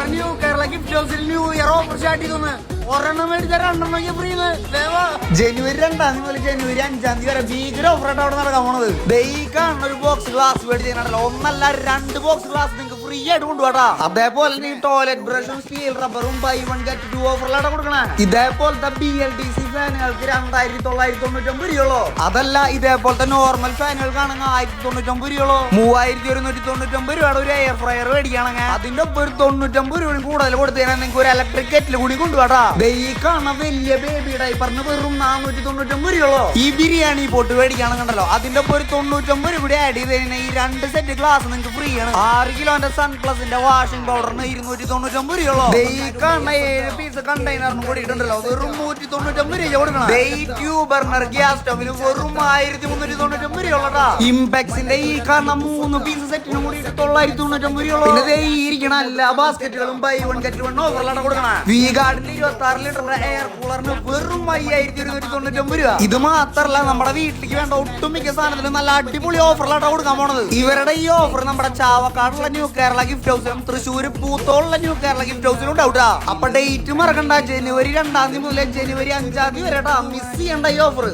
നമ്മുടെ new Kerala gift ഹൗസിൽ new year offer start ചെയ്തു ജനുവരി രണ്ടാം തീയതി മുതൽ ജനുവരി അഞ്ചാം തീയതി വരെ ഭീകര ഓഫറായിട്ട് അവിടെ നടക്കാൻ പോണത്. ബൈക്കാണ് ഒരു ബോക്സ് ഗ്ലാസ് മേടിച്ചാണല്ലോ ഒന്നല്ല രണ്ട് ബോക്സ് ഗ്ലാസ് നിങ്ങൾക്ക് ഫ്രീ ആയിട്ട് കൊണ്ടുപോട്ടാ. അതേപോലെ തന്നെ ടോയ്ലറ്റ് ബ്രഷും സ്റ്റീൽ റബ്ബറും ബൈ വൺ ഗെറ്റ് ടു ഓഫറിലാണ് കൊടുക്കണേ. ഇതേപോലത്തെ ബി എൽ ടി സി ഫാനുകൾക്ക് രണ്ടായിരത്തി തൊള്ളായിരത്തി തൊണ്ണൂറ്റൊമ്പത് രൂപയുള്ളൂ. അതല്ല ഇതേപോലത്തെ നോർമൽ ഫാനുകൾക്കാണെങ്കിൽ ആയിരത്തി തൊണ്ണൂറ്റൊമ്പത് രൂപയുള്ളൂ. മൂവായിരത്തി ഒരുന്നൂറ്റി തൊണ്ണൂറ്റൊമ്പത് രൂപയുടെ ഒരു എയർ ഫ്രയർ മേടിക്കുകയാണെങ്കിൽ അതിന്റെ ഒപ്പം ഒരു തൊണ്ണൂറ്റൊമ്പത് രൂപ കൂടുതൽ കൊടുത്തു നിങ്ങൾക്ക് ഒരു ഇലക്ട്രിക് കെറ്റിൽ കൂടി കൊണ്ടുപോട്ടാ. ഈ കാണുന്ന വലിയ ബേബി ഡൈപ്പറിന് വെറും നാനൂറ്റി തൊണ്ണൂറ്റൊമ്പത് രൂപയുള്ളൂ. ഈ ബിരിയാണി പോട്ട് കണ്ടല്ലോ? അതിന്റെ ഒപ്പം ഒരു തൊണ്ണൂറ്റൊമ്പത് രൂപ ആഡ് ചെയ്ത് കഴിഞ്ഞാൽ ഈ രണ്ട് സെറ്റ് ഗ്ലാസ് നിങ്ങൾക്ക് ഫ്രീ ആണ്. ആറ് കിലോന്റെ സൺ പ്ലസിന്റെ വാഷിംഗ് പൗഡറിന് ഇരുന്നൂറ്റി തൊണ്ണൂറ്റൊമ്പത് രൂപയുള്ളൂ. ഈ കാണുന്ന ഏഴ് പീസ് കണ്ടെയ്നറിന് കൂടിയിട്ടുണ്ടല്ലോ വെറും നൂറ്റി തൊണ്ണൂറ്റൊമ്പത് രൂപ കൊടുക്കണം. ഈ ബർണർ ഗ്യാസ് സ്റ്റോവിന് വെറും ആയിരത്തി മുന്നൂറ്റി തൊണ്ണൂറ്റൊമ്പത് ഇംപെക്സിന്റെ ഈ കാണുന്ന മൂന്ന് പീസ് സെറ്റിന് കൂടി തൊള്ളായിരത്തി തൊണ്ണൂറ്റൊമ്പത് രൂപയുള്ളൂ ഇരിക്കണ എല്ലാ ബാസ്ക്കറ്റുകളും ബൈ വൺ ഗെറ്റ് വൺ ഓഫറിലാണ് കൊടുക്കണം. വി ഗാർഡിന്റെ ഇരുപത്തി എയർ കൂളറിന് വെറും അയ്യായിരത്തി ഒരുന്നൂറ്റി തൊണ്ണൂറ്റൊമ്പത് രൂപ. ഇത് മാത്രല്ല നമ്മുടെ വീട്ടിലേക്ക് വേണ്ട ഒട്ടുമിക്ക സാധനത്തിലും നല്ല അടിപൊളി ഓഫറിലാണ് കൊടുക്കാൻ പോണത്. ഇവരുടെ ഈ ഓഫർ നമ്മുടെ ചാവക്കാടുള്ള ന്യൂ കേരള ഗിഫ്റ്റ് ഹൗസിലും തൃശ്ശൂർ പൂത്തോളുള്ള ന്യൂ കേരള ഗിഫ്റ്റ് ഹൗസിലും ഉണ്ടാവൂട്ടാ അപ്പൊ ഡേറ്റ് മറക്കണ്ട ജനുവരി രണ്ടാം തീയതി മുതൽ ജനുവരി അഞ്ചാം തീയതി വരെ മിസ് ചെയ്യണ്ട ഈ ഓഫർ